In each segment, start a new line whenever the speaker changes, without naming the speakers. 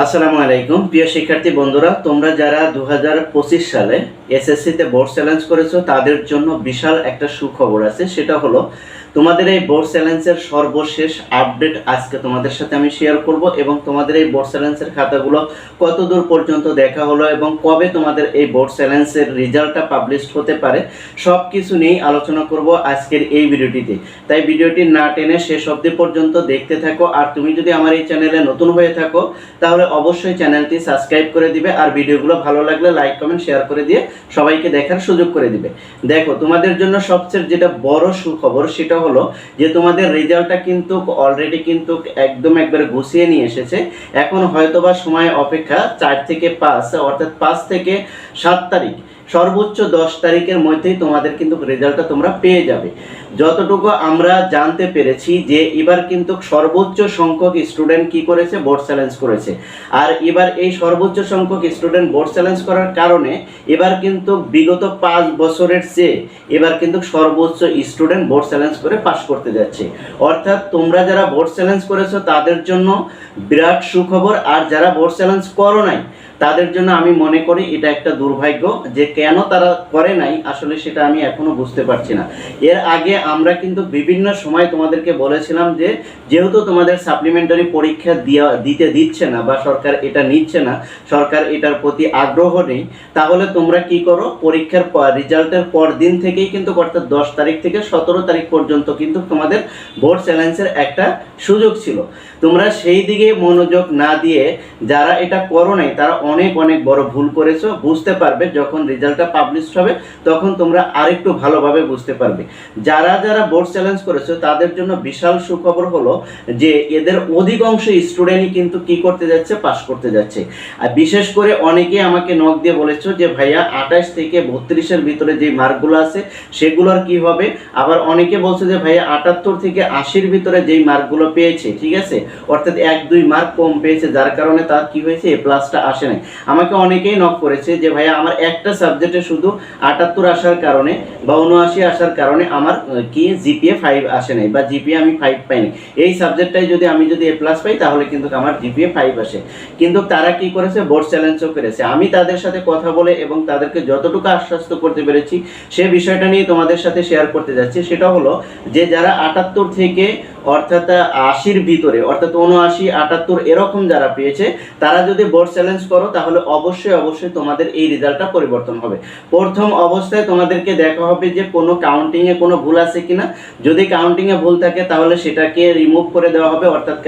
আসসালামু আলাইকুম। প্রিয় শিক্ষার্থী বন্ধুরা, তোমরা যারা দু হাজার পঁচিশ সালে এসএসসিতে বোর্ড চ্যালেঞ্জ করেছ, তাদের জন্য বিশাল একটা সুখবর আছে। সেটা হলো তোমাদের এই বোর্ড চ্যালেঞ্জের সর্বশেষ আপডেট আজকে তোমাদের সাথে আমি শেয়ার করব এবং তোমাদের এই বোর্ড চ্যালেঞ্জের খাতাগুলো কত দূর পর্যন্ত দেখা হলো এবং কবে তোমাদের এই বোর্ড চ্যালেঞ্জের রেজাল্টটা পাবলিশ হতে পারে সব কিছু নিয়েই আলোচনা করব আজকের এই ভিডিওটিতে। তাই ভিডিওটি না টেনে শেষ অবধি পর্যন্ত দেখতে থাকো, আর তুমি যদি আমার এই চ্যানেলে নতুন হয়ে থাকো, তাহলে অবশ্যই চ্যানেলটি সাবস্ক্রাইব করে দিবে, আর ভিডিওগুলো ভালো লাগলে লাইক কমেন্ট শেয়ার করে দিয়ে সবাইকে দেখার সুযোগ করে দিবে। দেখো, তোমাদের জন্য সবচেয়ে যেটা বড় সুখবর সেটা হলো যে তোমাদের রেজাল্টটা কিন্তু অলরেডি কিন্তু একদম একবারে গুছিয়ে নিয়ে এসেছে। এখন হয়তোবা সময় অপেক্ষা চার থেকে পাঁচ, অর্থাৎ পাঁচ থেকে সাত তারিখ। সর্বোচ্চ দশ তারিখের মধ্যেই তোমাদের কিন্তু রেজাল্টটা তোমরা পেয়ে যাবে। যতটুকু আমরা জানতে পেরেছি যে এবার কিন্তু সর্বোচ্চ সংখ্যক স্টুডেন্ট কি করেছে? বোর্ড চ্যালেঞ্জ করেছে। আর এবার এই সর্বোচ্চ সংখ্যক স্টুডেন্ট বোর্ড চ্যালেঞ্জ করার কারণে এবার কিন্তু বিগত পাঁচ বছরের চেয়ে এবার কিন্তু সর্বোচ্চ স্টুডেন্ট বোর্ড চ্যালেঞ্জ করে পাশ করতে যাচ্ছে। অর্থাৎ তোমরা যারা বোর্ড চ্যালেঞ্জ করেছ তাদের জন্য বিরাট সুখবর। আর যারা বোর্ড চ্যালেঞ্জ করো নাই তাদের জন্য আমি মনে করি এটা একটা দুর্ভাগ্য যে কেন তারা করে নাই, আসলে সেটা আমি এখনও বুঝতে পারছি না। এর আগে আমরা কিন্তু বিভিন্ন সময় তোমাদেরকে বলেছিলাম যে, যেহেতু তোমাদের সাপ্লিমেন্টারি পরীক্ষা দিয়া, দিতে দিচ্ছে না বা সরকার এটা নিচ্ছে না, সরকার এটার প্রতি আগ্রহ নেই, তাহলে তোমরা কি করো? পরীক্ষার রেজাল্টের পর দিন থেকেই কিন্তু অর্থাৎ দশ তারিখ থেকে সতেরো তারিখ পর্যন্ত কিন্তু তোমাদের বোর্ড চ্যালেঞ্জের একটা সুযোগ ছিল। তোমরা সেই দিকে মনোযোগ না দিয়ে যারা এটা করো নাই, তারা অনেক অনেক বড় ভুল করেছ, বুঝতে পারবে যখন রেজাল্টটা পাবলিশ হবে, তখন তোমরা আরেকটু ভালোভাবে বুঝতে পারবে। যারা যারা বোর্ড চ্যালেঞ্জ করেছ, তাদের জন্য বিশাল সুখবর হলো যে এদের অধিকাংশ স্টুডেন্টই কিন্তু কি করতে যাচ্ছে পাশ করতে যাচ্ছে। আর বিশেষ করে অনেকে আমাকে নক দিয়ে বলেছ যে, ভাইয়া, আঠাশ থেকে বত্রিশের ভিতরে যে মার্কগুলো আছে, সেগুলোর কি হবে? আবার অনেকে বলছে যে, ভাইয়া, আটাত্তর থেকে আশির ভিতরে যেই মার্কগুলো পেয়েছে, ঠিক আছে? অর্থাৎ এক, দুই মার্ক কম পেয়েছে, যার কারণে তার কি হয়েছে? এ প্লাসটা আসে নাই। আমাকে অনেকেই নক করেছে যে, ভাইয়া, আমার একটা সাবজেক্টে শুধু আটাত্তর আসার কারণে বা উনআশি আসার কারণে আমার কি জিপিএ ফাইভ আসে নাই বা জিপিএ আমি ফাইভ পাইনি। এই সাবজেক্টটাই যদি আমি যদি এ প্লাস পাই, তাহলে কিন্তু আমার জিপিএ ফাইভ আসে। কিন্তু তারা কি করেছে? বোর্ড চ্যালেঞ্জও করেছে। আমি তাদের সাথে কথা বলে এবং তাদেরকে যতটুকু আশ্বস্ত করতে পেরেছি, সে বিষয়টা নিয়ে তোমাদের সাথে শেয়ার করতে যাচ্ছি। সেটা হলো যে, যারা আটাত্তর থেকে অর্থাৎ আশির ভিতরে, অর্থাৎ উনআশি আটাত্তর এরকম যারা পেয়েছে, তারা যদি বোর্ড চ্যালেঞ্জ করো, তাহলে অবশ্যই অবশ্যই তোমাদের এই রেজাল্টটা পরিবর্তন হবে। প্রথম অবস্থায় তোমাদেরকে দেখা হবে যে কোনো কাউন্টিংয়ে কোনো ভুল আছে কিনা। যদি কাউন্টিংয়ে ভুল থাকে, তাহলে সেটাকে রিমুভ করে দেওয়া হবে, অর্থাৎ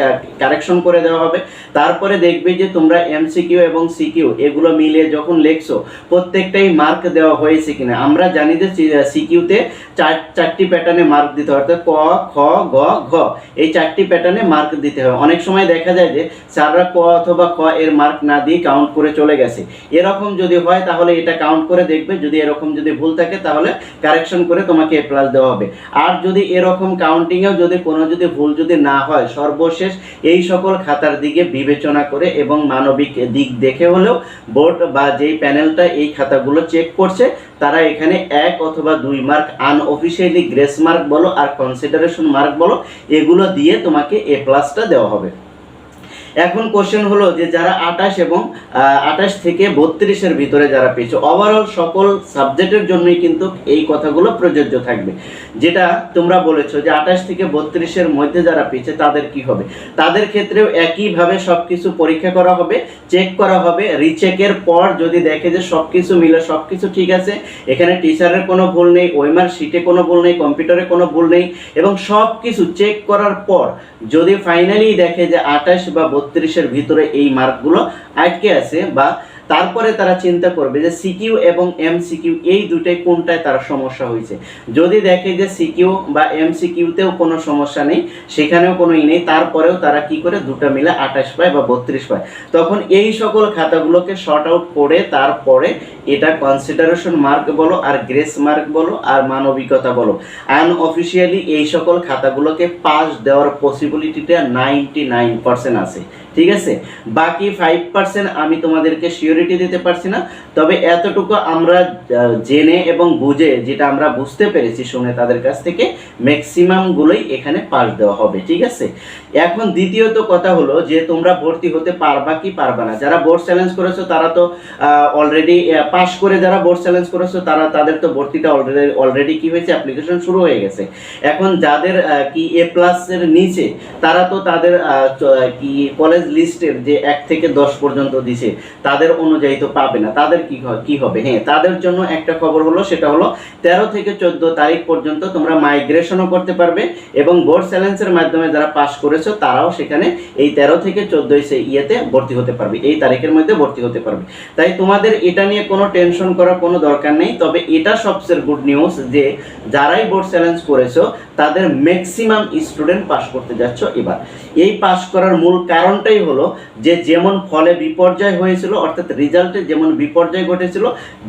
কারেকশন করে দেওয়া হবে। তারপরে দেখবে যে তোমরা এমসিকিউ এবং সিকিউ এগুলো মিলিয়ে যখন লেখছো, প্রত্যেকটাই মার্ক দেওয়া হয়েছে কিনা। আমরা জানি যে সিকিউতে চার, চারটি প্যাটার্নে মার্ক দিতে হয়, অর্থাৎ ক, খ, গ, ঘ। এই চারটি প্যাটার্নে মার্ক দিতে হয় অনেক সময় দেখা যায় যে স্যাররা ক অথবা খ এর মার্ক না দিয়ে কাউন্ট করে চলে গেছে। এরকম যদি হয় তাহলে এটা কাউন্ট করে দেখবে। যদি এরকম যদি ভুল থাকে তাহলে কারেকশন করে তোমাকে এ প্লাস দেওয়া হবে। আর যদি এরকম কাউন্টিংয়েও যদি কোনো যদি ভুল যদি না হয়, সর্বশেষ এই সকল খাতার দিকে বিবেচনা করে এবং মানবিক দিক দেখে হলেও বোর্ড বা যেই প্যানেলটা এই খাতাগুলো চেক করছে তারা এখানে এক অথবা দুই মার্ক আনঅফিসিয়ালি গ্রেস মার্ক বলো আর কনসিডারেশন মার্ক বলো, এগুলো দিয়ে তোমাকে এ প্লাসটা দেওয়া হবে। এখন কোশ্চেন হলো যে যারা আঠাশ এবং আঠাশ থেকে বত্রিশের ভিতরে যারা পেয়েছে ওভারঅল সকল সাবজেক্টের জন্যই কিন্তু এই কথাগুলো প্রযোজ্য থাকবে। যেটা তোমরা বলেছ যে আঠাশ থেকে বত্রিশের মধ্যে যারা পেয়েছে, তাদের কি হবে? তাদের ক্ষেত্রেও একইভাবে সব কিছু পরীক্ষা করা হবে চেক করা হবে রিচেকের পর যদি দেখে যে সব কিছু মিলে সব কিছু ঠিক আছে, এখানে টিচারের কোনো ভুল নেই ওয়েমার শিটে কোনো ভুল নেই কম্পিউটারে কোনো ভুল নেই, এবং সব কিছু চেক করার পর যদি ফাইনালি দেখে যে আঠাশ বা বত্রিশের ভিতরে এই মার্কগুলো আটকে আছে বা তারপরে তারা চিন্তা করবে যে সিকিউ এবং এম সিকিউ এই দুটাই কোনটায় তার সমস্যা হয়েছে। যদি দেখে যে সিকিউ বা এম সিকিউতেও কোনো সমস্যা নেই, সেখানেও কোনো ই নেই, তারপরেও তারা কি করে দুটো মিলে আঠাশ পায় বা বত্রিশ পায়। তখন এই সকল খাতাগুলোকে শর্ট আউট করে তারপরে এটা কনসিডারেশন মার্ক বলো, আর গ্রেস মার্ক বলো, আর মানবিকতা বলো। আনঅফিসিয়ালি এই সকল খাতাগুলোকে পাস দেওয়ার পসিবিলিটিটা নাইনটি নাইন পার্সেন্ট আছে। ঠিক আছে? বাকি ফাইভ পার্সেন্ট আমি তোমাদেরকে সিওরিটি দিতে পারছি না। তবে এতটুকু আমরা জেনে এবং বুঝে যেটা আমরা বুঝতে পেরেছি শুনে তাদের কাছ থেকে ম্যাক্সিমাম গুলোই এখানে পাস দেওয়া হবে, ঠিক আছে? এখন দ্বিতীয়ত কথা হলো যে তোমরা ভর্তি হতে পারবা কি পারবা না। যারা বোর্ড চ্যালেঞ্জ করেছ তারা তো অলরেডি পাস করে যারা বোর্ড চ্যালেঞ্জ করেছ তারা, তাদের তো ভর্তিটা অলরেডি অলরেডি কি হয়েছে? অ্যাপ্লিকেশন শুরু হয়ে গেছে। এখন যাদের কি এ প্লাস এর নিচে, তারা তো তাদের কি কলেজ লিস্টের যে এক থেকে দশ পর্যন্ত দিছে, তাদের অনুযায়ী তো পাবে না। তাদের কি কি হবে? হ্যাঁ তাদের জন্য একটা খবর হলো, সেটা হলো তেরো থেকে চোদ্দ তারিখ পর্যন্ত তোমরা মাইগ্রেশনও করতে পারবে এবং বোর্ড চ্যালেঞ্জের মাধ্যমে যারা পাস করেছ, তারাও সেখানে এই তেরো থেকে চোদ্দই সে ইয়েতে ভর্তি হতে পারবে। এই তারিখের মধ্যে ভর্তি হতে পারবে। তাই তোমাদের এটা নিয়ে কোনো টেনশন করার কোনো দরকার নেই, তবে এটা সবচেয়ে গুড নিউজ যে যারাই বোর্ড চ্যালেঞ্জ করেছ, তাদের ম্যাক্সিমাম স্টুডেন্ট পাস করতে যাচ্ছ এবার। এই পাস করার মূল কারণটাই হলো যে যেমন ফলে বিপর্যয় হয়েছিল, অর্থাৎ রেজাল্টে যেমন বিপর্যয় ঘটেছিল,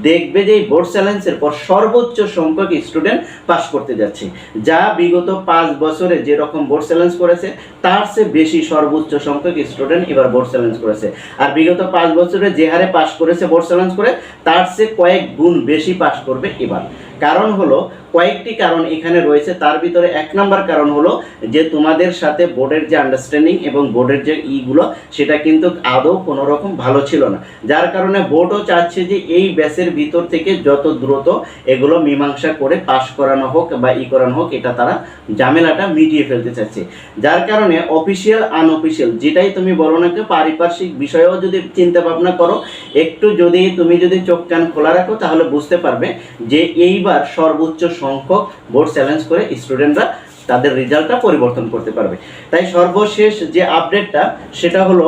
দেখবে যে এই বোর্ড চ্যালেঞ্জের পর সর্বোচ্চ সংখ্যক স্টুডেন্ট পাস করতে যাচ্ছে। যা বিগত পাঁচ বছরে যেরকম বোর্ড চ্যালেঞ্জ করেছে, তার চেয়ে বেশি সর্বোচ্চ সংখ্যক স্টুডেন্ট এবার বোর্ড চ্যালেঞ্জ করেছে। আর বিগত পাঁচ বছরে যে হারে পাস করেছে বোর্ড চ্যালেঞ্জ করে, তার চেয়ে কয়েক গুণ বেশি পাস করবে এবার। কারণ হলো, কয়েকটি কারণ এখানে রয়েছে। তার ভিতরে এক নম্বর কারণ হলো যে, তোমাদের সাথে বোর্ডের যে আন্ডারস্ট্যান্ডিং এবং বোর্ডের যে ইগুলো, সেটা কিন্তু আদৌ কোনো রকম ভালো ছিল না। যার কারণে বোর্ডও চাচ্ছে যে, এই ব্যাচের ভিতর থেকে যত দ্রুত এগুলো মীমাংসা করে পাশ করানো হোক বা ই করানো হোক, এটা তারা ঝামেলাটা মিটিয়ে ফেলতে চাচ্ছে। যার কারণে অফিসিয়াল আনঅফিসিয়াল যেটাই তুমি বলো না পারিপার্শ্বিক বিষয়েও যদি চিন্তা ভাবনা করো, একটু যদি তুমি যদি চোখ কান খোলা রাখো, তাহলে বুঝতে পারবে যে এইবার সর্বোচ্চ সংখ্যক বোর্ড চ্যালেঞ্জ করে স্টুডেন্টরা তাদের রেজাল্টটা পরিবর্তন করতে পারবে। তাই সর্বশেষ যে আপডেটটা সেটা হলো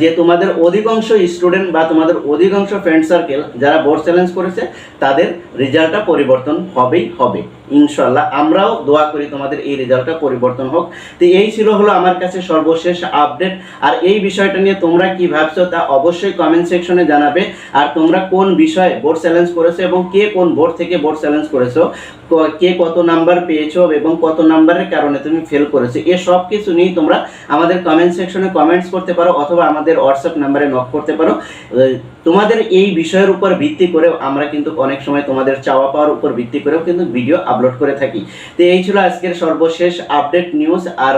যে তোমাদের অধিকাংশ স্টুডেন্ট বা তোমাদের অধিকাংশ ফ্রেন্ড সার্কেল যারা বোর্ড চ্যালেঞ্জ করেছে, তাদের রেজাল্টটা পরিবর্তন হবেই হবে। ইনশাল্লাহ আমরাও দোয়া করি তোমাদের এই রেজাল্টটা পরিবর্তন হোক। তো এই ছিল হলো আমার কাছে সর্বশেষ আপডেট। আর এই বিষয়টা নিয়ে তোমরা কি ভাবছ তা অবশ্যই কমেন্ট সেকশনে জানাবে। আর তোমরা কোন বিষয়ে বোর্ড চ্যালেঞ্জ করেছ এবং কে কোন বোর্ড থেকে বোর্ড চ্যালেঞ্জ করেছ, কে কত নাম্বার পেয়েছ এবং কত নাম্বারের কারণে তুমি ফেল করেছ, এ সব কিছু নিয়েই তোমরা আমাদের কমেন্ট সেকশনে কমেন্টস করতে পারো অথবা আমাদের হোয়াটসঅ্যাপ নাম্বারে নক করতে পারো। তোমাদের এই বিষয়ের উপর ভিত্তি করেও আমরা কিন্তু অনেক সময় তোমাদের চাওয়া পাওয়ার উপর ভিত্তি করেও কিন্তু ভিডিও আপলোড করে থাকি। তো এই ছিল আজকের সর্বশেষ আপডেট নিউজ আর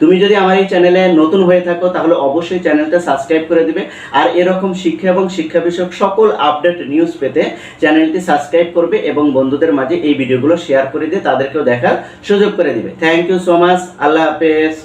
তুমি যদি আমার এই চ্যানেলে নতুন হয়ে থাকো, তাহলে অবশ্যই চ্যানেলটা সাবস্ক্রাইব করে দিবে। আর এরকম শিক্ষা এবং শিক্ষা বিষয়ক সকল আপডেট নিউজ পেতে চ্যানেলটি সাবস্ক্রাইব করবে এবং বন্ধুদের মাঝে এই ভিডিওগুলো শেয়ার করে দিয়ে তাদেরকেও দেখার সুযোগ করে দিবে। থ্যাংক ইউ সো মাচ আল্লাহ হাফেজ।